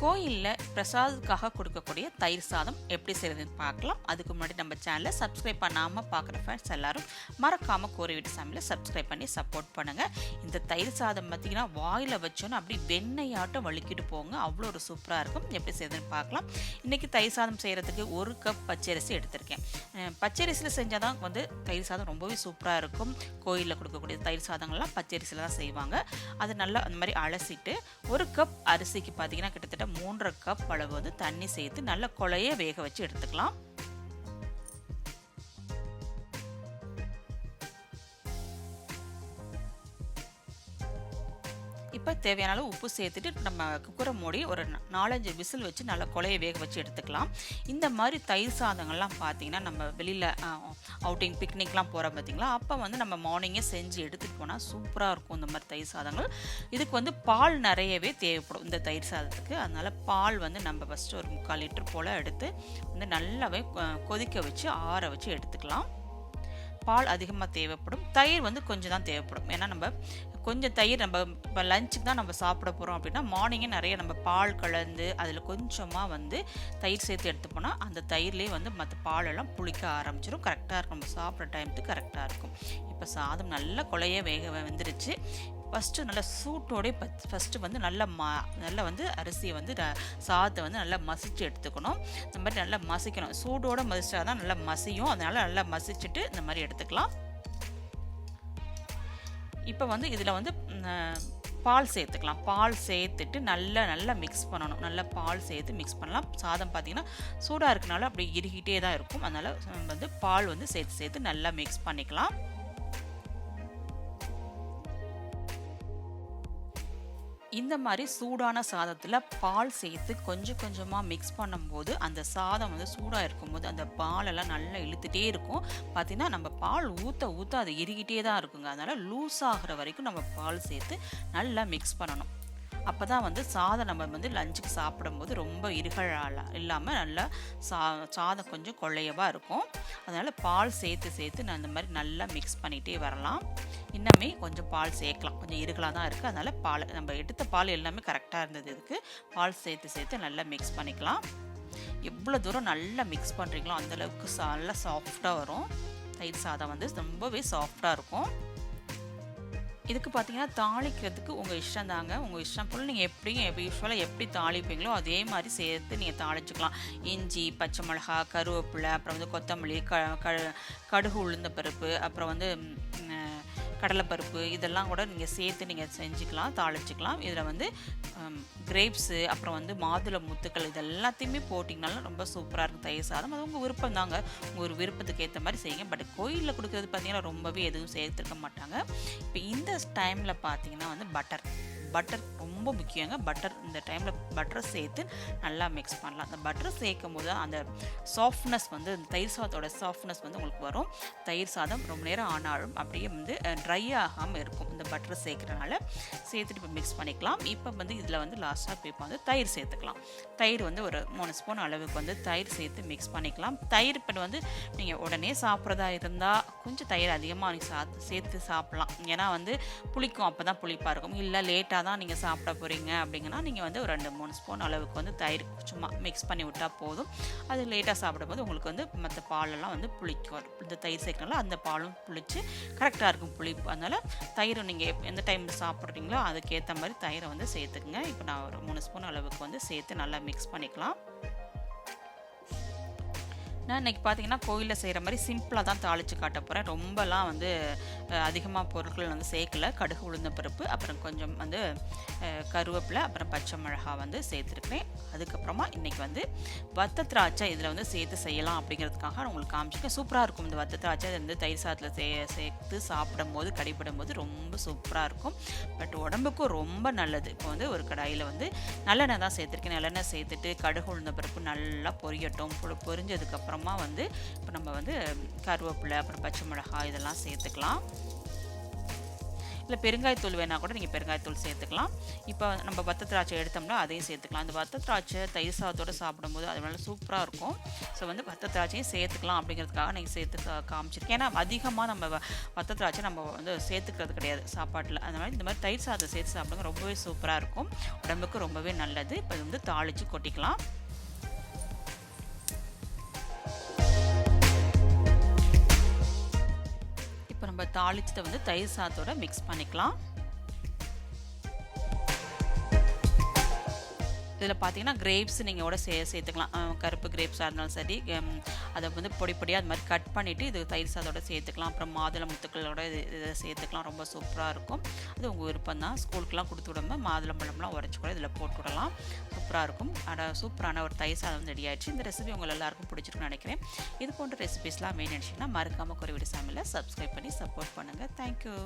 கோயிலில் பிரசாதத்துக்காக கொடுக்கக்கூடிய தயிர் சாதம் எப்படி செய்கிறதுன்னு பார்க்கலாம். அதுக்கு முன்னாடி நம்ம சேனலை சப்ஸ்கிரைப் பண்ணாமல் பார்க்குற ஃப்ரெண்ட்ஸ் எல்லாரும் மறக்காமல் கோரி வீட்டு சப்ஸ்கிரைப் பண்ணி சப்போர்ட் பண்ணுங்கள் இந்த தயிர் சாதம் பார்த்திங்கன்னா வாயில் வச்சோன்னு அப்படி வெண்ணெயாட்டம் வலிக்கிட்டு போங்க. அவ்வளோ ஒரு சூப்பராக இருக்கும். எப்படி செய்யுதுன்னு பார்க்கலாம். இன்றைக்கி தயிர் சாதம் செய்கிறதுக்கு ஒரு கப் பச்சரிசி எடுத்திருக்கேன். பச்சரிசியில் செஞ்சால் தான் வந்து தயிர் சாதம் ரொம்பவே சூப்பராக இருக்கும். கோயிலில் கொடுக்கக்கூடிய தயிர் சாதங்கள்லாம் பச்சரிசியில் தான் செய்வாங்க. அது நல்லா அந்த மாதிரி அலசிட்டு ஒரு கப் அரிசிக்கு பார்த்திங்கன்னா கிட்டத்தட்ட மூன்றரை கப் அளவு வந்து தண்ணி சேர்த்து நல்ல கொலைய வேக வச்சு எடுத்துக்கலாம். இப்போ தேவையான அளவு உப்பு சேர்த்துட்டு நம்ம குக்கரை மூடி ஒரு நாலஞ்சு விசில் வச்சு நல்லா கொலையை வேக வச்சு எடுத்துக்கலாம். இந்த மாதிரி தயிர் சாதங்கள்லாம் பார்த்தீங்கன்னா நம்ம வெளியில் அவுட்டிங் பிக்னிக்லாம் போகிறோம் பார்த்தீங்களா அப்போ வந்து நம்ம மார்னிங்கே செஞ்சு எடுத்துகிட்டு போனால் சூப்பராக இருக்கும் இந்த மாதிரி தயிர் சாதங்கள். இதுக்கு வந்து பால் நிறையவே தேவைப்படும் இந்த தயிர் சாதத்துக்கு. அதனால் பால் வந்து நம்ம ஃபஸ்ட்டு ஒரு முக்கால் லிட்டர் போல் எடுத்து வந்து நல்லாவே கொ- கொதிக்க வச்சு ஆற வச்சு எடுத்துக்கலாம். பால் அதிகமாக தேவைப்படும். தயிர் வந்து கொஞ்சம் தான் தேவைப்படும். ஏன்னா நம்ம கொஞ்சம் தயிர் நம்ம இப்போ லஞ்சுக்கு தான் நம்ம சாப்பிட போகிறோம் அப்படின்னா மார்னிங்கே நிறைய நம்ம பால் கலந்து அதில் கொஞ்சமாக வந்து தயிர் சேர்த்து எடுத்து போனால் அந்த தயிர்லேயே வந்து மற்ற பாலெல்லாம் புளிக்க ஆரம்பிச்சிடும் கரெக்டாக இருக்கும். நம்ம சாப்பிட்ற டைமுக்கு கரெக்டாக இருக்கும். இப்போ சாதம் நல்லா கொலைய வேக வந்துருச்சு. ஃபஸ்ட்டு நல்லா சூட்டோடே ஃபஸ்ட்டு வந்து நல்லா மா நல்லா வந்து அரிசியை வந்து சாதத்தை வந்து நல்லா மசிச்சு எடுத்துக்கணும். இந்த மாதிரி நல்லா மசிக்கணும். சூடோடு மசிச்சா தான் நல்லா மசியும். அதனால் நல்லா மசிச்சுட்டு இந்த மாதிரி எடுத்துக்கலாம். இப்போ வந்து இதில் வந்து பால் சேர்த்துக்கலாம். பால் சேர்த்துட்டு நல்லா நல்லா மிக்ஸ் பண்ணணும். நல்லா பால் சேர்த்து மிக்ஸ் பண்ணலாம். சாதம் பார்த்தீங்கன்னா சூடாக இருக்கனால அப்படி இறுகிட்டே தான் இருக்கும். அதனால் வந்து பால் வந்து சேர்த்து சேர்த்து நல்லா மிக்ஸ் பண்ணிக்கலாம். இந்த மாதிரி சூடான சாதத்தில் பால் சேர்த்து கொஞ்சம் கொஞ்சமாக மிக்ஸ் பண்ணும்போது அந்த சாதம் வந்து சூடாக இருக்கும்போது அந்த பாலெல்லாம் நல்லா இழுத்துட்டே இருக்கும். பார்த்திங்கன்னா நம்ம பால் ஊற்ற ஊற்ற அது இறுகிட்டே தான் இருக்குங்க. அதனால் லூஸ் ஆகிற வரைக்கும் நம்ம பால் சேர்த்து நல்லா மிக்ஸ் பண்ணணும். அப்போ தான் வந்து சாதம் நம்ம வந்து லஞ்சுக்கு சாப்பிடும்போது ரொம்ப இருகழால இல்லாமல் நல்லா சா சாதம் கொஞ்சம் கொள்ளையவாக இருக்கும். அதனால் பால் சேர்த்து சேர்த்து நான் இந்த மாதிரி நல்லா மிக்ஸ் பண்ணிகிட்டே வரலாம். இன்னமே கொஞ்சம் பால் சேர்க்கலாம். கொஞ்சம் இருகலாக தான் இருக்குது அதனால் பால் நம்ம எடுத்த பால் எல்லாமே கரெக்டாக இருந்தது இதுக்கு. பால் சேர்த்து சேர்த்து நல்லா மிக்ஸ் பண்ணிக்கலாம். எவ்வளோ தூரம் நல்லா மிக்ஸ் பண்ணுறீங்களோ அந்தளவுக்கு சா நல்லா சாஃப்டாக வரும். தயிர் சாதம் வந்து ரொம்பவே சாஃப்டாக இருக்கும். இதுக்கு பார்த்தீங்கன்னா தாளிக்கிறதுக்கு உங்கள் இஷ்டம் தாங்க. உங்கள் இஷ்டம் போல் நீங்கள் எப்படியும் எப்படி யூஸ்வலாக எப்படி தாளிப்பீங்களோ அதே மாதிரி சேர்த்து நீங்கள் தாளிச்சுக்கலாம். இஞ்சி பச்சை மிளகா கருவேப்பிலை அப்புறம் வந்து கொத்தமல்லி க க கடுகு உளுந்த பருப்பு அப்புறம் வந்து கடலைப்பருப்பு இதெல்லாம் கூட நீங்கள் சேர்த்து நீங்கள் செஞ்சுக்கலாம் தாளிச்சிக்கலாம். இதில் வந்து கிரேப்ஸு அப்புறம் வந்து மாதுளை முத்துக்கள் இது எல்லாத்தையுமே போட்டிங்கனாலும் ரொம்ப சூப்பராக இருக்கும். தயிர் சாதம் அது உங்கள் விருப்பம் தாங்க உங்கள் ஒரு விருப்பத்துக்கு ஏற்ற மாதிரி செய்யுங்க. பட் கோயிலில் கொடுக்குறது பார்த்திங்கன்னா ரொம்பவே எதுவும் சேர்த்துருக்க மாட்டாங்க. இப்போ இந்த டைமில் பார்த்தீங்கன்னா வந்து பட்டர். பட்டர் ரொம்ப முக்கியங்க. பட்டர் இந்த டைமில் பட்டரை சேர்த்து நல்லா மிக்ஸ் பண்ணலாம். அந்த பட்டர் சேர்க்கும் போது அந்த சாஃப்ட்னஸ் வந்து தயிர் சாதத்தோட சாஃப்ட்னஸ் வந்து உங்களுக்கு வரும். தயிர் சாதம் ரொம்ப நேரம் ஆனாலும் அப்படியே வந்து ட்ரை ஆகாமல் இருக்கும். இந்த பட்டர் சேர்க்குறனால சேர்த்துட்டு இப்போ மிக்ஸ் பண்ணிக்கலாம். இப்போ வந்து இதில் வந்து லாஸ்ட்டாக இப்போ வந்து தயிர் சேர்த்துக்கலாம். தயிர் வந்து ஒரு மூணு ஸ்பூன் அளவுக்கு வந்து தயிர் சேர்த்து மிக்ஸ் பண்ணிக்கலாம். தயிர் இப்போ வந்து நீங்கள் உடனே சாப்பிட்றதா இருந்தால் கொஞ்சம் தயிர் அதிகமாக நீங்கள் சா சேர்த்து சாப்பிட்லாம். ஏன்னா வந்து புளிக்கும் அப்போ தான் புளிப்பாக இருக்கும். இல்லை லேட்டாக தான் நீங்கள் சாப்பிட போகிறீங்க அப்படிங்கன்னா நீங்கள் வந்து ஒரு ரெண்டு மூணு ஸ்பூன் அளவுக்கு வந்து தயிர் சும்மா மிக்ஸ் பண்ணி விட்டால் போதும். அது லேட்டாக சாப்பிடும்போது உங்களுக்கு வந்து மற்ற பாலெல்லாம் வந்து புளிக்கும். இந்த தயிர் சேர்க்கனால அந்த பாலும் புளிச்சு கரெக்டாக இருக்கும் புளிப்பு அதனால் தயிர் நீங்கள் எந்த டைம் சாப்பிட்றீங்களோ அதுக்கேற்ற மாதிரி தயிரை வந்து சேர்த்துக்குங்க. இப்போ நான் ஒரு மூணு ஸ்பூன் அளவுக்கு வந்து சேர்த்து நல்லா மிக்ஸ் பண்ணிக்கலாம். நான் இன்றைக்கி பார்த்தீங்கன்னா கோயிலில் செய்கிற மாதிரி சிம்பிளாக தான் தாளித்து காட்ட போகிறேன் ரொம்பலாம் வந்து அதிகமாக பொருட்கள் வந்து சேர்க்கல. கடுகு உளுந்த பருப்பு அப்புறம் கொஞ்சம் வந்து கருவேப்பிலை அப்புறம் பச்சை மிளகா வந்து சேர்த்துருக்கிறேன். அதுக்கப்புறமா இன்றைக்கி வந்து வத்த திராட்சை இதில் வந்து சேர்த்து செய்யலாம் அப்படிங்கிறதுக்காக நான் உங்களுக்கு காமிச்சிருக்கேன். சூப்பராக இருக்கும். இந்த வத்த திராட்சை இது வந்து தயிர் சாதத்தில் சே சேர்த்து சாப்பிடும் போது கடிபடும் போது ரொம்ப சூப்பராக இருக்கும். பட் உடம்புக்கும் ரொம்ப நல்லது. இப்போ வந்து ஒரு கடாயில் வந்து நல்லெண்ணெய் தான் சேர்த்துருக்கேன். நல்லெண்ணெய் சேர்த்துட்டு கடுகு உளுந்த பருப்பு நல்லா பொரியட்டும். பொ- அப்புறமா வந்து இப்போ நம்ம வந்து கருவேப்பிலை அப்புறம் பச்சை மிளகாய் இதெல்லாம் சேர்த்துக்கலாம். இல்லை பெருங்காயத்தூள் வேணால் கூட நீங்கள் பெருங்காயத்தூள் சேர்த்துக்கலாம். இப்போ நம்ம வத்த திராட்சை எடுத்தோம்னா அதையும் சேர்த்துக்கலாம். அந்த வத்த திராட்சை தயிர் சாதத்தோடு சாப்பிடும்போது அது நல்லா சூப்பராக இருக்கும். ஸோ வந்து வத்த திராட்சையும் சேர்த்துக்கலாம் அப்படிங்கிறதுக்காக நீங்கள் சேர்த்து காமிச்சிருக்கேன். ஏன்னா அதிகமாக நம்ம வத்த திராட்சை நம்ம வந்து சேர்த்துக்கிறது கிடையாது சாப்பாட்டில். அந்த மாதிரி இந்த மாதிரி தயிர் சாதத்தை சேர்த்து சாப்பிடுங்க ரொம்பவே சூப்பராக இருக்கும். உடம்புக்கு ரொம்பவே நல்லது. இப்போ வந்து தாளித்து கொட்டிக்கலாம். தாளிச்சதை வந்து தயிர் சாதத்தோட மிக்ஸ் பண்ணிக்கலாம். இதில் பார்த்தீங்கன்னா கிரேப்ஸ் நீங்கள் கூட சே சேர்த்துக்கலாம். கருப்பு கிரேப்ஸாக இருந்தாலும் சரி அதை வந்து பொடி பொடியாக அது மாதிரி கட் பண்ணிவிட்டு இது தயிர் சாதத்தோட சேர்த்துக்கலாம். அப்புறம் மாதுளை முத்துக்களோட இது இதை சேர்த்துக்கலாம். ரொம்ப சூப்பராக இருக்கும். அது உங்கள் விருப்பம் தான் ஸ்கூலுக்குலாம் கொடுத்து விடாம மாதுளம்பழம்லாம் உடச்சி கூட இதில் போட்டு விடலாம். சூப்பராக இருக்கும். ஆனால் சூப்பரான ஒரு தயிர் சாதம் வந்து ரெடி ஆயிடுச்சு. இந்த ரெசிபி உங்கள் எல்லாருக்கும் பிடிச்சிருக்குன்னு நினைக்கிறேன். இது போன்ற ரெசிபிஸ்லாம் வேணும் நினச்சிங்கன்னா மறக்காமல் குறைவிடு சாமியில் சப்ஸ்கிரைப் பண்ணி சப்போர்ட் பண்ணுங்கள் தேங்க்யூ